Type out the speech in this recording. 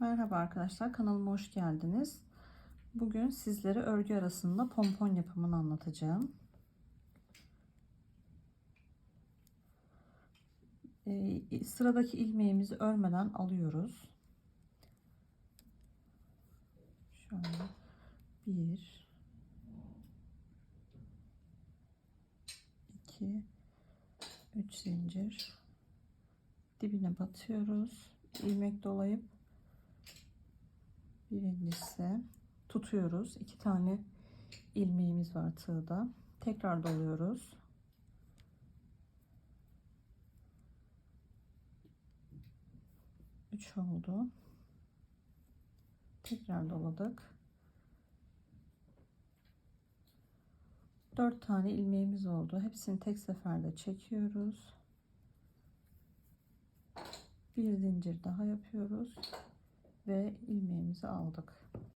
Merhaba arkadaşlar kanalıma hoş geldiniz. Bugün sizlere örgü arasında pompon yapımını anlatacağım. Ee, sıradaki ilmeğimizi örmeden alıyoruz. Şöyle bir iki üç zincir dibine batıyoruz. ilmek dolayıp Birincisi tutuyoruz. iki tane ilmeğimiz var tığda. Tekrar doluyoruz. Üç oldu. Tekrar doladık. Dört tane ilmeğimiz oldu. Hepsini tek seferde çekiyoruz. Bir zincir daha yapıyoruz ve ilmeğimizi aldık.